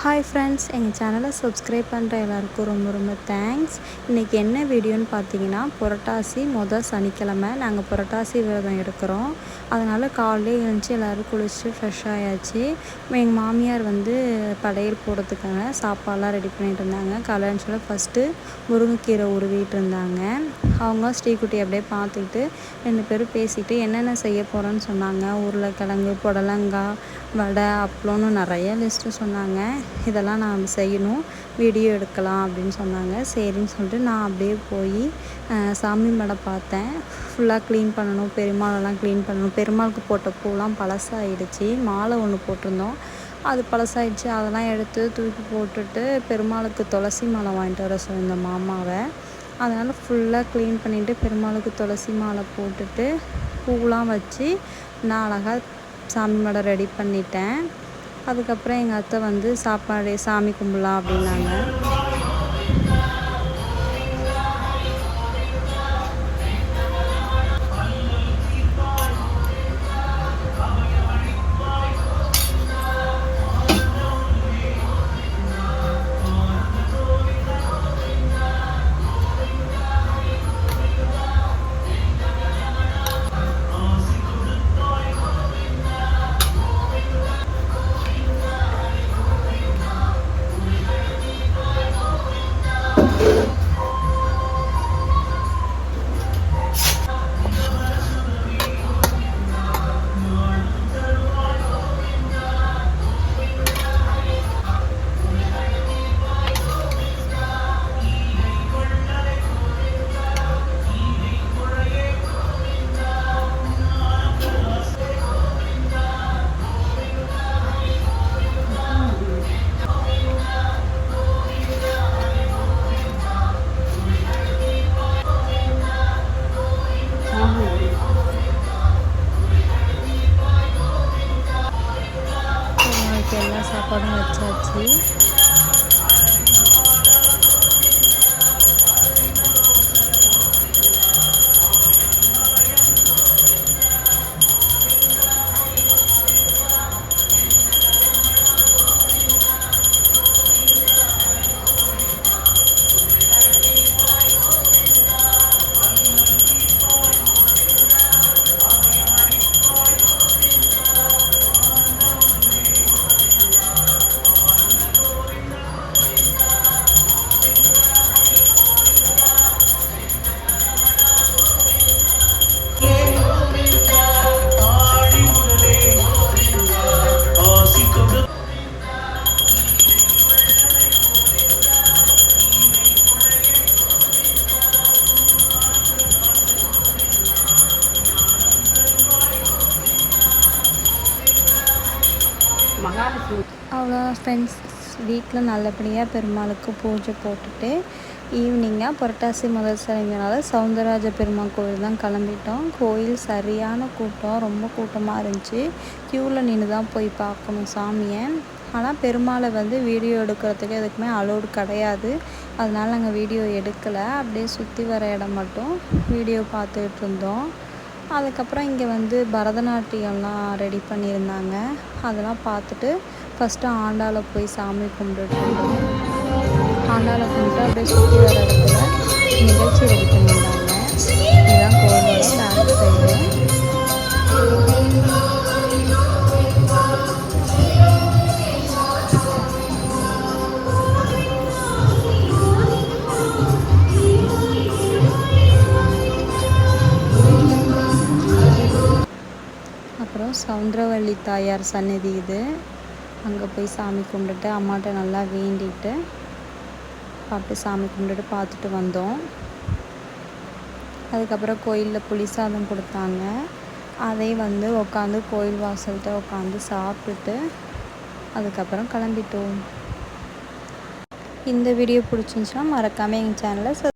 Hi friends எங்கள் சேனலை subscribe பண்ணுற எல்லாருக்கும் ரொம்ப ரொம்ப தேங்க்ஸ் இன்றைக்கி என்ன வீடியோன்னு பார்த்தீங்கன்னா புரட்டாசி மொதல் சனிக்கிழமை. நாங்கள் புரட்டாசி விரதம் எடுக்கிறோம் அதனால் காலையிலே எழுந்துச்சு எல்லோரும் குளிச்சுட்டு ஃப்ரெஷ் ஆயாச்சு. எங்கள் மாமியார் வந்து படையல் போடுறதுக்காக சாப்பாடெலாம் ரெடி பண்ணிகிட்டு இருந்தாங்க. காலையில் ஃபஸ்ட்டு முருங்கைக்கீரை உருவிட்டு இருந்தாங்க. அவங்க ஸ்ரீக்குட்டி அப்படியே பார்த்துக்கிட்டு ரெண்டு பேரும் பேசிக்கிட்டு என்னென்ன செய்ய போகிறோன்னு சொன்னாங்க. உருளைக்கிழங்கு புடலங்காய் வடை அப்பளம்னு நிறைய லிஸ்ட்டு சொன்னாங்க. இதெல்லாம் நான் செய்யணும். வீடியோ எடுக்கலாம் அப்படின்னு சொன்னாங்க. சரின்னு சொல்லிட்டு நான் அப்படியே போய் சாமி மடை பார்த்தேன். ஃபுல்லாக க்ளீன் பண்ணணும். பெருமாளெல்லாம் க்ளீன் பண்ணணும். பெருமாளுக்கு போட்ட பூலாம் பழசாயிடுச்சு. மாலை ஒன்று போட்டிருந்தோம். அது பழசாயிடுச்சு. அதெல்லாம் எடுத்து தூக்கி போட்டுட்டு பெருமாளுக்கு துளசி மாலை வாங்கிட்டு வர சொல்லியிருந்தேன் மாமாவை. அதனால் ஃபுல்லாக க்ளீன் பண்ணிவிட்டு பெருமாளுக்கு துளசி மாலை போட்டுட்டு பூலாம் வச்சு நான் அழகாக சாமி மடை ரெடி பண்ணிட்டேன். அதுக்கப்புறம் எங்கள் அத்தை வந்து சாப்பாடு சாமி கும்பிடலாம் அப்படின்னாங்க. சாப்பாடும் வச்சாச்சு. அவ்வளோ ஃப்ரெண்ட்ஸ் வீட்டில் நல்லபடியாக பெருமாளுக்கு பூஜை போட்டுட்டு ஈவினிங்காக புரட்டாசி முதல் சரிங்கனால சவுந்தரராஜ பெருமாள் கோயில் தான் கிளம்பிட்டோம். கோயில் சரியான கூட்டம் ரொம்ப கூட்டமாக இருந்துச்சு. க்யூவில் நின்று தான் போய் பார்க்கணும் சாமியை. ஆனால் பெருமாளை வந்து வீடியோ எடுக்கிறதுக்கு எதுக்குமே அலோடு கிடையாது. அதனால் நாங்கள் வீடியோ எடுக்கலை. அப்படியே சுற்றி வர இடம் மட்டும் வீடியோ பார்த்துக்கிட்டு இருந்தோம். அதுக்கப்புறம் இங்கே வந்து பரதநாட்டியம்லாம் ரெடி பண்ணியிருந்தாங்க. அதெல்லாம் பார்த்துட்டு ஃபஸ்ட்டு ஆண்டாவில் போய் சாமி கும்பிட்டுட்டு ஆண்டாவில் கும்பிட்டு அப்படியே சுற்றி வர இடத்துல நிகழ்ச்சி ரெடி பண்ணியிருந்தாங்க. சவுந்தரவள்ளி தாயார் சன்னதி இது. அங்கே போய் சாமி கும்பிட்டுட்டு அம்மாட்ட நல்லா வேண்டிட்டு பார்த்து சாமி கும்பிட்டுட்டு பார்த்துட்டு வந்தோம். அதுக்கப்புறம் கோயிலில் புளிசாதம் கொடுத்தாங்க. அதை வந்து உட்காந்து கோயில் வாசல்கிட்ட உட்காந்து சாப்பிட்டுட்டு அதுக்கப்புறம் கிளம்பிட்டோம். இந்த வீடியோ பிடிச்சிருந்துச்சுன்னா மறக்காமல் எங்கள் சேனலை